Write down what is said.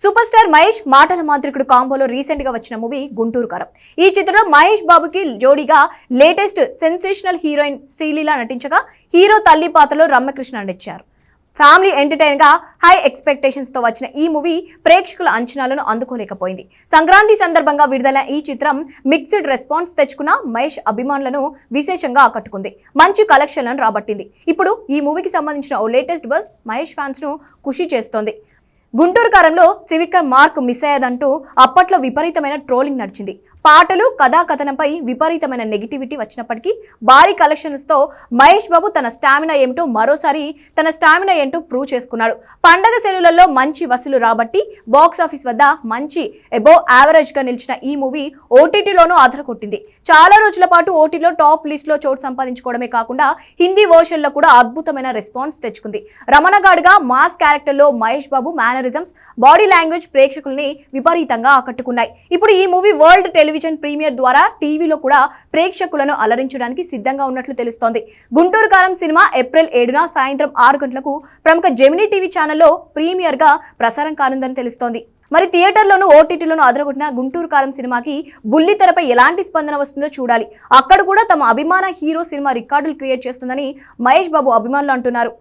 Super star Mahesh మాటల మాంత్రికుడు కాంబోలో రీసెంట్గా వచ్చిన మూవీ గుంటూరు కారం. ఈ చిత్రంలో మహేష్ బాబుకి జోడీగా లేటెస్ట్ సెన్సేషనల్ హీరోయిన్ శ్రీలీల నటించగా హీరో తల్లి పాత్రలో రమ్యకృష్ణ నటించారు. ఫ్యామిలీ ఎంటర్టైన్గా హై ఎక్స్పెక్టేషన్స్తో వచ్చిన ఈ మూవీ ప్రేక్షకుల అంచనాలను అందుకోలేకపోయింది. సంక్రాంతి సందర్భంగా విడుదల ఈ చిత్రం మిక్స్డ్ రెస్పాన్స్ తెచ్చుకున్న మహేష్ అభిమానులను విశేషంగా ఆకట్టుకుంది. మంచి కలెక్షన్లను రాబట్టింది. ఇప్పుడు ఈ మూవీకి సంబంధించిన ఓ లేటెస్ట్ బస్ మహేష్ ఫ్యాన్స్ను ఖుషి చేస్తోంది. గుంటూరు కారంలో త్రివిక్రమ్ మార్క్ మిస్ అయ్యేదంటూ అప్పట్లో విపరీతమైన ట్రోలింగ్ నడిచింది. పాటలు కథాకథనంపై విపరీతమైన నెగిటివిటీ వచ్చినప్పటికీ భారీ కలెక్షన్స్తో మహేష్ బాబు తన స్టామినా ఏమిటో మరోసారి తన స్టామినా ఏంటో ప్రూవ్ చేసుకున్నాడు. పండగ సెలవులలో మంచి వసూలు రాబట్టి బాక్స్ ఆఫీస్ వద్ద మంచి ఎబో యావరేజ్గా నిలిచిన ఈ మూవీ ఓటీటీలోనూ ఆధారకొట్టింది చాలా రోజుల పాటు ఓటీలో టాప్ లిస్ట్లో చోటు సంపాదించుకోవడమే కాకుండా హిందీ వర్షన్లో కూడా అద్భుతమైన రెస్పాన్స్ తెచ్చుకుంది. రమణగాడుగా మాస్ క్యారెక్టర్లో Mahesh Babu mannerisms body language ప్రేక్షకుల్ని విపరీతంగా ఆకట్టుకున్నాయి. ఇప్పుడు ఈ మూవీ వరల్డ్ టెలివిజన్ ప్రీమియర్ ద్వారా టీవీలో కూడా ప్రేక్షకులను అలరించడానికి సిద్ధంగా ఉన్నట్లు తెలుస్తోంది. గుంటూరు కారం సినిమా ఏప్రిల్ ఏడున సాయంత్రం ఆరు గంటలకు ప్రముఖ జెమినీ టీవీ ఛానల్లో ప్రీమియర్గా ప్రసారం కానుందని తెలుస్తోంది. మరి థియేటర్లోను ఓటీటీలోను అదరగొట్టిన గుంటూరు కారం సినిమాకి బుల్లితెరపై ఎలాంటి స్పందన వస్తుందో చూడాలి. అక్కడ కూడా తమ అభిమాన హీరో సినిమా రికార్డులు క్రియేట్ చేస్తుందని మహేష్ బాబు అభిమానులు అంటున్నారు.